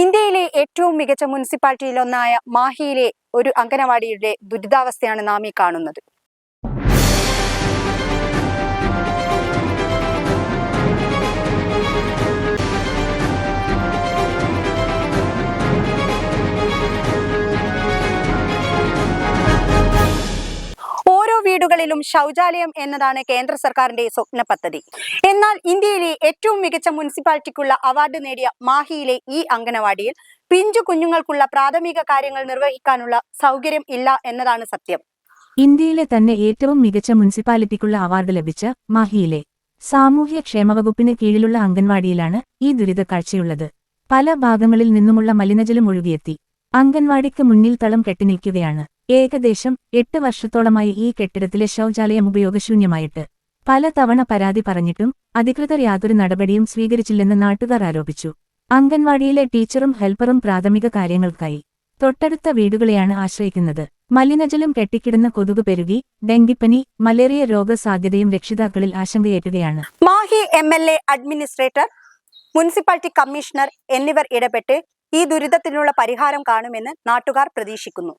ഇന്ത്യയിലെ ഏറ്റവും മികച്ച മുനിസിപ്പാലിറ്റിയിലൊന്നായ മാഹിയിലെ ഒരു അംഗനവാടിയുടെ ദുരിതാവസ്ഥയാണ് നാം ഈ കാണുന്നത്. വീടുകളിലും ശൗചാലയം എന്നതാണ് കേന്ദ്ര സർക്കാരിന്റെ സ്വപ്ന പദ്ധതി. എന്നാൽ ഇന്ത്യയിലെ ഏറ്റവും മികച്ച മുനിസിപ്പാലിറ്റിക്കുള്ള അവാർഡ് നേടിയ മാഹിയിലെ ഈ അംഗനവാടിയിൽ പിഞ്ചു കുഞ്ഞുങ്ങൾക്കുള്ള പ്രാഥമിക കാര്യങ്ങൾ നിർവഹിക്കാനുള്ള സൗകര്യം ഇല്ല എന്നതാണ് സത്യം. ഇന്ത്യയിലെ തന്നെ ഏറ്റവും മികച്ച മുനിസിപ്പാലിറ്റിക്കുള്ള അവാർഡ് ലഭിച്ച മാഹിയിലെ സാമൂഹ്യ ക്ഷേമവകുപ്പിന് കീഴിലുള്ള അംഗൻവാടിയിലാണ് ഈ ദുരിത കാഴ്ചയുള്ളത്. പല ഭാഗങ്ങളിൽ നിന്നുമുള്ള മലിനജലം ഒഴുകിയെത്തി. അംഗൻവാടിക്ക് മുന്നിൽ തളം കെട്ടിനിൽക്കുകയാണ് ഏകദേശം എട്ട് വർഷത്തോളമായി ഈ കെട്ടിടത്തിലെ ശൗചാലയം ഉപയോഗശൂന്യമായിട്ട്. പല തവണ പരാതി പറഞ്ഞിട്ടും അധികൃതർ യാതൊരു നടപടിയും സ്വീകരിച്ചില്ലെന്ന് നാട്ടുകാർ ആരോപിച്ചു. അംഗൻവാടിയിലെ ടീച്ചറും ഹെൽപ്പറും പ്രാഥമിക കാര്യങ്ങൾക്കായി തൊട്ടടുത്ത വീടുകളെയാണ് ആശ്രയിക്കുന്നത്. മലിനജലം കെട്ടിക്കിടന്ന കൊതുക് പെരുകി ഡെങ്കിപ്പനി മലേറിയ രോഗസാധ്യതയും രക്ഷിതാക്കളിൽ ആശങ്കയേറ്റുകയാണ്. Mahe M L A administrator municipality commissioner എന്നിവർ ഇടപെട്ട് ഈ ദുരിതത്തിനുള്ള പരിഹാരം കാണുമെന്ന് നാട്ടുകാർ പ്രതീക്ഷിക്കുന്നു.